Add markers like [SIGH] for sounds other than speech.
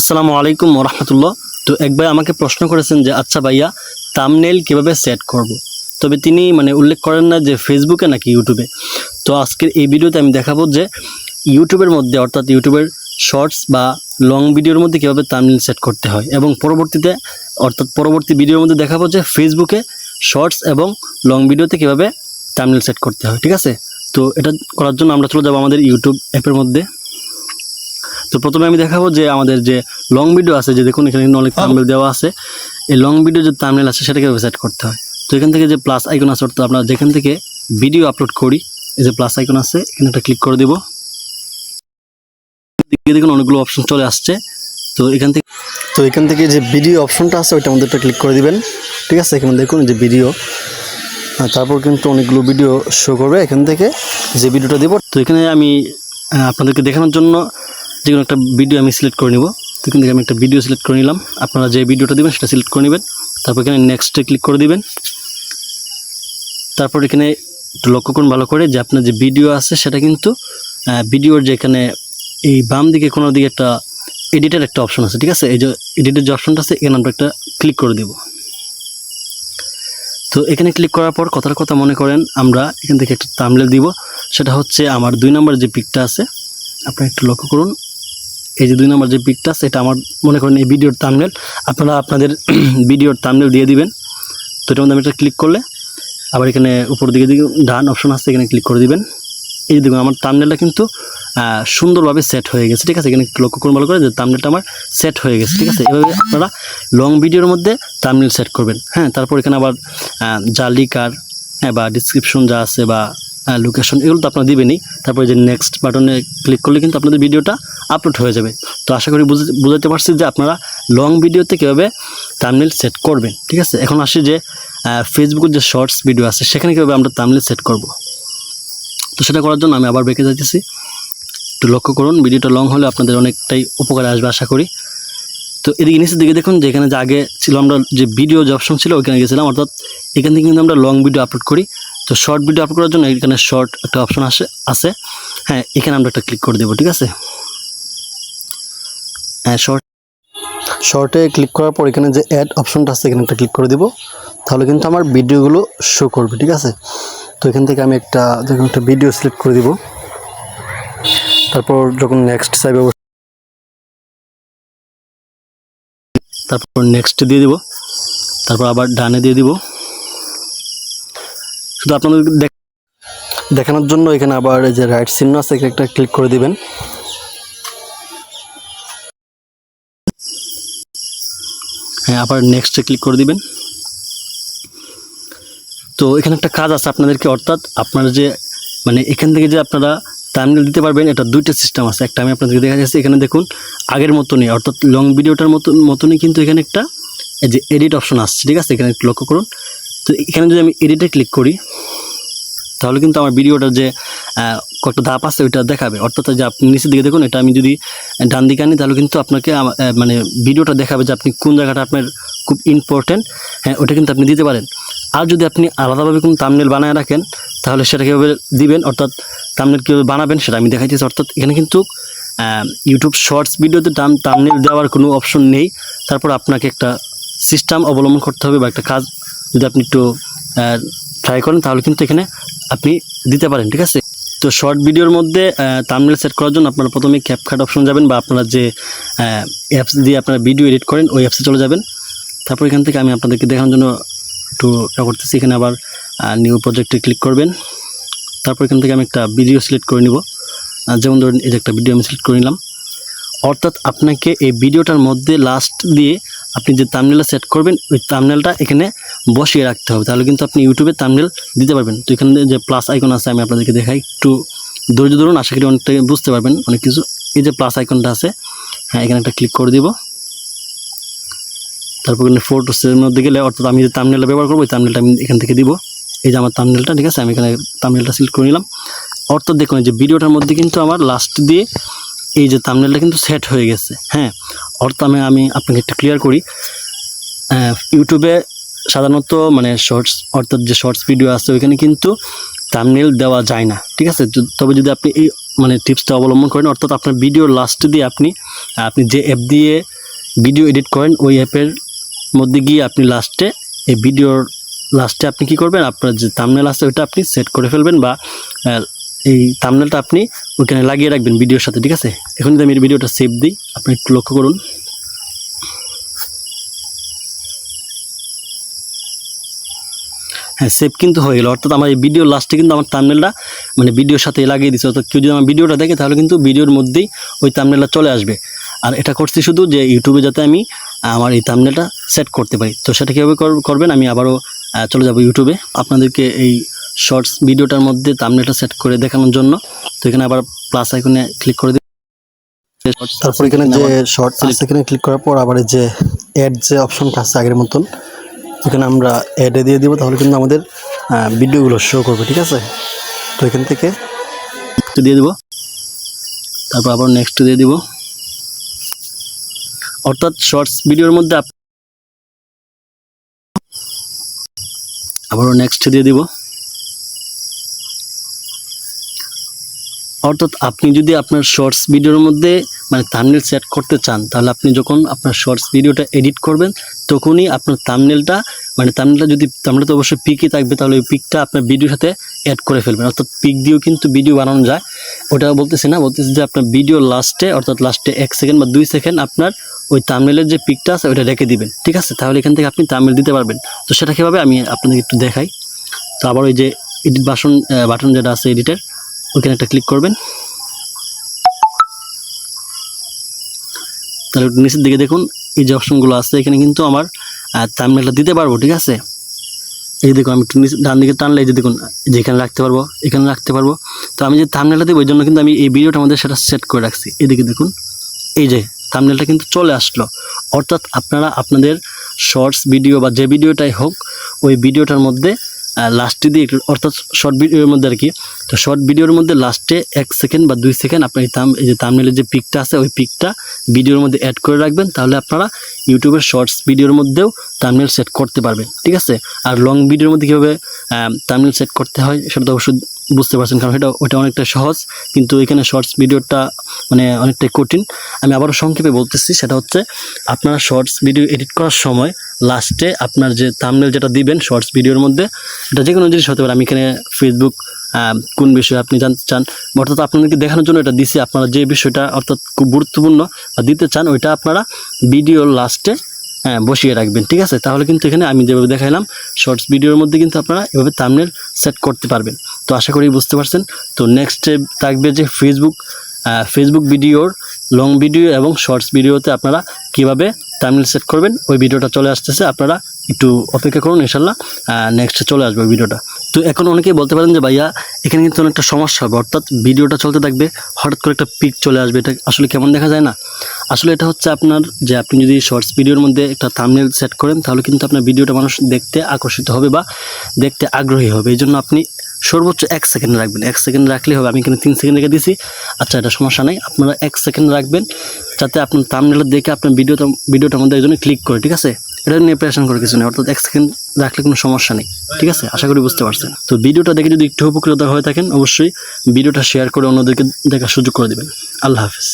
আসসালামু আলাইকুম রহমতুল্লাহ। তো এক ভাই আমাকে প্রশ্ন করেছেন যে আচ্ছা ভাইয়া তামনেল কীভাবে সেট করব। তবে তিনি মানে উল্লেখ করেন না যে ফেসবুকে নাকি ইউটিউবে তো আজকের এই ভিডিওতে আমি দেখাবো যে ইউটিউবের মধ্যে, অর্থাৎ ইউটিউবের শর্টস বা লং ভিডিওর মধ্যে কীভাবে তামনেল সেট করতে হয়। এবং পরবর্তীতে, অর্থাৎ পরবর্তী ভিডিওর মধ্যে দেখাবো যে ফেসবুকে শর্টস এবং লং ভিডিওতে কীভাবে তামনেল সেট করতে হয়। ঠিক আছে? তো এটা করার জন্য আমরা চলে যাব আমাদের ইউটিউব অ্যাপের মধ্যে। তো প্রথমে আমি দেখাবো যে আমাদের যে লং ভিডিও আছে যে দেখুন এখানে অনেক থাম্বনেল দেওয়া আছে। এই লং ভিডিও যে থাম্বনেল আছে সেটাকে সেট করতে হয়। তো এখান থেকে যে প্লাস আইকন আছে অর্থাৎ আমরা যেখান থেকে ভিডিও আপলোড করি এই যে প্লাস আইকন আছে এখানে একটা ক্লিক করে দিব। দিকে দেখুন অনেকগুলো অপশন চলে আসছে। তো এখান থেকে তো এখান থেকে যে ভিডিও অপশনটা আছে ওইটা আমাদের একটা ক্লিক করে দিবেন। ঠিক আছে? এখানে দেখুন যে ভিডিও তারপর কিন্তু অনেকগুলো ভিডিও শো করবে। এখান থেকে যে ভিডিওটা দেবো তো এখানে আমি আপনাদেরকে দেখানোর জন্য যে কোনো একটা ভিডিও আমি সিলেক্ট করে নিব। তো থেকে আমি একটা ভিডিও সিলেক্ট করে নিলাম। আপনারা যে ভিডিওটা দেবেন, সেটা সিলেক্ট করে নেবেন। তারপর এখানে নেক্সটে ক্লিক করে দিবেন। তারপর এখানে একটু লক্ষ্য করুন ভালো করে যে আপনার যে ভিডিও আছে, সেটা কিন্তু ভিডিওর যে এখানে এই বাম দিকে, কোনো দিকে একটা এডিটের একটা অপশন আছে, ঠিক আছে? এই যে এডিটের যে অপশনটা আছে, এখানে আমরা একটা ক্লিক করে দিব। তো এখানে ক্লিক করার পর কথার কথা মনে করেন, আমরা এখান থেকে একটা তামলে দিব। সেটা হচ্ছে আমার দুই নম্বর যে পিকটা আছে। আপনি একটু লক্ষ্য করুন এই যে দুই নম্বর যে পিকটা এটা আমার মনে করেন এই ভিডিওর তামনেল আপনারা আপনাদের [CLEARS THROAT] ভিডিওর তামনেল দিয়ে দিবেন। তো এটার মধ্যে আমি এটা ক্লিক করলে আবার এখানে উপর দিকে দিকে ডান অপশন আছে, এখানে ক্লিক করে দিবেন। এই যে দেখুন, আমার তামনেলটা কিন্তু সুন্দরভাবে সেট হয়ে গেছে, ঠিক আছে? এখানে লক্ষ্য করুন ভালো করে যে তামনেলটা আমার সেট হয়ে গেছে, ঠিক আছে? এভাবে আপনারা লং ভিডিওর মধ্যে তামনেল সেট করবেন। হ্যাঁ তারপর এখানে আবার যা লিকার হ্যাঁ বা ডিসক্রিপশন যা আছে বা লোকেশন এগুলো তো আপনারা দিবেনই। তারপরে যে নেক্সট বাটনে ক্লিক করলে কিন্তু আপনাদের ভিডিওটা আপলোড হয়ে যাবে। তো আশা করি বুঝে বুঝাতে পারছি যে আপনারা লং ভিডিওতে কীভাবে তামনেল সেট করবেন, ঠিক আছে? এখন আসি যে ফেসবুকের যে শর্টস ভিডিও আছে, সেখানে কীভাবে আমরা তামনেল সেট করব। তো সেটা করার জন্য আমি আবার বেঁকে যাচ্ছি একটু লক্ষ্য করুন ভিডিওটা লং হলে আপনাদের অনেকটাই উপকারে আসবে, আশা করি। তো এদিকে নিচের দিকে দেখুন যে এখানে যে আগে ছিল আমরা যে ভিডিও যে অপশন ছিল, ওইখানে গেছিলাম। অর্থাৎ এখান থেকে কিন্তু আমরা লং ভিডিও আপলোড করি। তো শর্ট ভিডিও আপলোড করার জন্য এখানে শর্ট একটা অপশন আসে, আছে। হ্যাঁ এখানে আমরা একটা ক্লিক করে দেবো, ঠিক আছে? হ্যাঁ শর্ট শর্টে ক্লিক করার পর এখানে যে অ্যাড অপশনটা আছে, এখানে একটা ক্লিক করে দেবো। তাহলে কিন্তু আমার ভিডিওগুলো শো করবে, ঠিক আছে? তো এখান থেকে আমি একটা দেখুন একটা ভিডিও সিলেক্ট করে দিব, তারপর যখন নেক্সট চাইবে তারপর নেক্সট দিয়ে দিব। তারপর আবার ডানে দিয়ে দিব। শুধু আপনাদের দেখানোর জন্য এখানে আবার যে রাইট চিহ্ন আছে, এখানে একটা ক্লিক করে দিবেন। হ্যাঁ আবার নেক্সটে ক্লিক করে দিবেন। তো এখানে একটা কাজ আছে আপনাদেরকে, অর্থাৎ আপনারা যে মানে এখান থেকে যে আপনারা টাইমলাইন দিতে পারবেন, এটা দুইটা সিস্টেম আছে। একটা আমি আপনাদেরকে দেখা যাচ্ছে এখানে দেখুন, আগের মতনই, অর্থাৎ লং ভিডিওটার মতন মতনই কিন্তু এখানে একটা যে এডিট অপশন আসছে, ঠিক আছে? এখানে লক্ষ্য করুন। তো এখানে যদি আমি এডিটে ক্লিক করি, তাহলে কিন্তু আমার ভিডিওটার যে কয়েকটা ধাপ আছে, ওইটা দেখাবে। অর্থাৎ যে আপনি নিচের দিকে দেখুন, এটা আমি যদি ডান দিকে আনি, তাহলে কিন্তু আপনাকে মানে ভিডিওটা দেখাবে যে আপনি কোন জায়গাটা আপনার খুব ইম্পর্টেন্ট হ্যাঁ ওটা কিন্তু আপনি দিতে পারেন। আর যদি আপনি আলাদাভাবে কোনো তামনেল বানায় রাখেন, তাহলে সেটা কীভাবে দিবেন? অর্থাৎ তামনেল কীভাবে বানাবেন, সেটা আমি দেখাইতেছি। অর্থাৎ এখানে কিন্তু ইউটিউব শর্টস ভিডিওতে টাম তামনেল দেওয়ার কোনো অপশন নেই। তারপর আপনাকে একটা সিস্টেম অবলম্বন করতে হবে বা একটা কাজ যদি আপনি একটু ট্রাই করেন, তাহলে কিন্তু এখানে আপনি দিতে পারেন, ঠিক আছে? তো শর্ট ভিডিওর মধ্যে তামনেল সেট করার জন্য আপনারা প্রথমে ক্যাপকাট অপশন যাবেন বা আপনারা যে অ্যাপস দিয়ে আপনারা ভিডিও এডিট করেন, ওই অ্যাপসে চলে যাবেন। তারপর এখান থেকে আমি আপনাদেরকে দেখানোর জন্য একটু করতেছি, এখানে আবার নিউ প্রজেক্টে ক্লিক করবেন। তারপর এখান থেকে আমি একটা ভিডিও সিলেক্ট করে নিব। যেমন ধরুন, এই যে একটা ভিডিও আমি সিলেক্ট করে নিলাম। অর্থাৎ আপনাকে এই ভিডিওটার মধ্যে লাস্ট দিয়ে আপনি যে তামনেলটা সেট করবেন, ওই তামনেলটা এখানে বসিয়ে রাখতে হবে। তাহলে কিন্তু আপনি ইউটিউবে তামনেল দিতে পারবেন। তো এখানে যে প্লাস আইকন আছে, আমি আপনাদেরকে দেখাই। একটু ধৈর্য ধরুন, আশা করি অনেকটা বুঝতে পারবেন অনেক কিছু। এই যে প্লাস আইকনটা আছে হ্যাঁ এখানে একটা ক্লিক করে দিব। তারপর এখানে ফটোসের মধ্যে গেলে, অর্থাৎ আমি যে তামনেলটা ব্যবহার করব, ওই তামনেলটা আমি এখান থেকে দিব। এই যে আমার তামনেলটা ঠিক আছে? আমি এখানে তামনেলটা সিলেক্ট করে নিলাম। অর্থাৎ দেখুন যে ভিডিওটার মধ্যে কিন্তু আমার লাস্ট দিয়ে এই যে তামনেলটা কিন্তু সেট হয়ে গেছে হ্যাঁ? অর্থাৎ আমি আমি আপনাকে একটু ক্লিয়ার করি। ইউটিউবে সাধারণত মানে শর্টস অর্থাৎ যে শর্টস ভিডিও আছে, ওইখানে কিন্তু থাম্বনেল দেওয়া যায় না, ঠিক আছে? তবে যদি আপনি এই মানে টিপসটা অবলম্বন করেন, অর্থাৎ আপনার ভিডিওর লাস্টে দিয়ে আপনি আপনি যে অ্যাপ দিয়ে ভিডিও এডিট করেন, ওই অ্যাপের মধ্যে গিয়ে আপনি লাস্টে এই ভিডিওর লাস্টে আপনি কি করবেন? আপনার যে থাম্বনেল আছে, ওইটা আপনি সেট করে ফেলবেন বা এই থাম্বনেলটা আপনি ওইখানে লাগিয়ে রাখবেন ভিডিওর সাথে, ঠিক আছে? এখন যদি আমি ভিডিওটা সেভ দিই, আপনি একটু লক্ষ্য করুন। হ্যাঁ সেভ কিন্তু হয়ে গেল। অর্থাৎ আমার এই ভিডিও লাস্টে কিন্তু আমার থাম্বনেলটা মানে ভিডিওর সাথে লাগিয়ে দিচ্ছে অর্থাৎ কেউ যদি আমার ভিডিওটা দেখে, তাহলে কিন্তু ভিডিওর মধ্যেই ওই থাম্বনেলটা চলে আসবে। আর এটা করছি শুধু যে ইউটিউবে যাতে আমি আমার এই তামনেলটা সেট করতে পারি। তো সেটা কীভাবে কর- করবেন? আমি আবারও চলে যাব ইউটিউবে আপনাদেরকে এই শর্টস ভিডিওটার মধ্যে থাম্বনেলটা সেট করে দেখানোর জন্য। তো এখানে আবার প্লাস আইকনে ক্লিক করে দিই তারপর এখানে যে শর্ট এখানে ক্লিক করার পর আবার যে অ্যাড যে অপশনটা আছে আগের মতন এখানে আমরা অ্যাডে দিয়ে দিব তাহলে কিন্তু আমাদের ভিডিওগুলো শো করবে ঠিক আছে? তো এখান থেকে দিয়ে দিব। তারপর আবার নেক্সট দিয়ে দিব। অর্থাৎ শর্টস ভিডিওর মধ্যে আবারও নেক্সট দিয়ে দিব। অর্থাৎ আপনি যদি আপনার শর্টস ভিডিওর মধ্যে মানে থামনেল সেট করতে চান, তাহলে আপনি যখন আপনার শর্টস ভিডিওটা এডিট করবেন, তখনই আপনার থামনেলটা মানে থামনেলটা যদি থামনেল তো অবশ্যই পিকই থাকবে, তাহলে ওই পিকটা আপনার ভিডিওর সাথে অ্যাড করে ফেলবেন। অর্থাৎ পিক দিয়েও কিন্তু ভিডিও বানানো যায়। ওটা বলতেছি না, বলতেছি যে আপনার ভিডিও লাস্টে অর্থাৎ লাস্টে এক সেকেন্ড বা দুই সেকেন্ড আপনার ওই থামনেলের যে পিকটা আছে, ওইটা রেখে দিবেন। ঠিক আছে? তাহলে এখান থেকে আপনি থামনেল দিতে পারবেন। তো সেটা কীভাবে? আমি আপনাদের একটু দেখাই। তো আবার ওই যে এডিট বাসন বাটন যেটা আছে এডিটের ওইখানে একটা ক্লিক করবেন। তাহলে নিচের দিকে দেখুন, এই যে অপশনগুলো আছে, এখানে কিন্তু আমার থামনেলটা দিতে পারব, ঠিক আছে? এই দেখুন, আমি একটু ডান দিকে টানলে, এই যে দেখুন, যেখানে রাখতে পারব, এখানে রাখতে পারব। তো আমি যে থামনেলটা দেবো ওই জন্য কিন্তু আমি এই ভিডিওটা মধ্যে সেটা সেট করে রাখছি। এদিকে দেখুন, এই যে থামনেলটা কিন্তু চলে আসলো। অর্থাৎ আপনারা আপনাদের শর্টস ভিডিও বা যে ভিডিওটাই হোক, ওই ভিডিওটার মধ্যে লাস্টে দিয়ে একটু, অর্থাৎ শর্ট ভিডিওর মধ্যে আর কি, তো শর্ট ভিডিওর মধ্যে লাস্টে এক সেকেন্ড বা দুই সেকেন্ড আপনার থাম এই যে তামনেলের যে পিকটা আছে, ওই পিকটা ভিডিওর মধ্যে অ্যাড করে রাখবেন, তাহলে আপনারা ইউটিউবের শর্টস ভিডিওর মধ্যেও তামনেল সেট করতে পারবেন, ঠিক আছে? আর লং ভিডিওর মধ্যে কীভাবে তামনেল সেট করতে হয়, সেটা তো অবশ্যই বুঝতে পারছেন, কারণ এটা, ওটা অনেকটা সহজ, কিন্তু এখানে শর্টস ভিডিওটা মানে অনেকটাই কঠিন। আমি আবারও সংক্ষেপে বলতেছি, সেটা হচ্ছে আপনারা শর্টস ভিডিও এডিট করার সময় লাস্টে আপনার যে থামনেল যেটা দিবেন শর্টস ভিডিওর মধ্যে, এটা যে কোনো জিনিস হতে পারে। আমি এখানে ফেসবুক কোন বিষয়ে আপনি জানতে চান, অর্থাৎ আপনাদেরকে দেখানোর জন্য এটা দিছি, আপনারা যে বিষয়টা অর্থাৎ খুব গুরুত্বপূর্ণ বা দিতে চান, ওইটা আপনারা ভিডিওর লাস্টে হ্যাঁ বসিয়ে রাখবেন, ঠিক আছে? তাহলে কিন্তু এখানে আমি যেভাবে দেখাইলাম শর্টস ভিডিওর মধ্যে কিন্তু আপনারা এভাবে থামনেল সেট করতে পারবেন। তো আশা করি বুঝতে পারছেন। তো নেক্সট স্টেপ থাকবে যে ফেসবুক ফেসবুক ভিডিওর লং ভিডিও এবং শর্টস ভিডিওতে আপনারা কীভাবে থামনেল সেট করবেন, ওই ভিডিওটা চলে আসতেছে। আপনারা একটু অপেক্ষা করুন ইনশাল্লাহ নেক্সট চলে আসবে ভিডিওটা তো এখন অনেকেই বলতে পারেন যে, ভাইয়া, এখানে কিন্তু অনেকটা সমস্যা হবে। অর্থাৎ ভিডিওটা চলতে থাকবে, হঠাৎ করে একটা পিক চলে আসবে। এটা আসলে কেমন দেখা যায় না? আসলে এটা হচ্ছে আপনার যে, আপনি যদি শর্টস ভিডিওর মধ্যে একটা থামনেল সেট করেন, তাহলে কিন্তু আপনার ভিডিওটা মানুষ দেখতে আকর্ষিত হবে বা দেখতে আগ্রহী হবে। এই জন্য আপনি সর্বোচ্চ এক সেকেন্ড রাখবেন। এক সেকেন্ড রাখলেই হবে। আমি এখানে তিন সেকেন্ড রেখে দিছি আচ্ছা এটা সমস্যা নেই। আপনারা এক সেকেন্ড রাখবেন, যাতে আপনার থামনেল দেখে আপনার ভিডিওটা ভিডিওটার মধ্যে একজনে ক্লিক করে, ঠিক আছে? এটা নিয়ে প্রেশন করে কিছু নেই, অর্থাৎ এক সেকেন্ড রাখলে কোনো সমস্যা নেই, ঠিক আছে? আশা করি বুঝতে পারছেন। তো ভিডিওটা দেখে যদি একটু উপকৃত হয়ে থাকেন, অবশ্যই ভিডিওটা শেয়ার করে অন্যদেরকে দেখার সুযোগ করে দেবেন। আল্লাহ হাফিজ।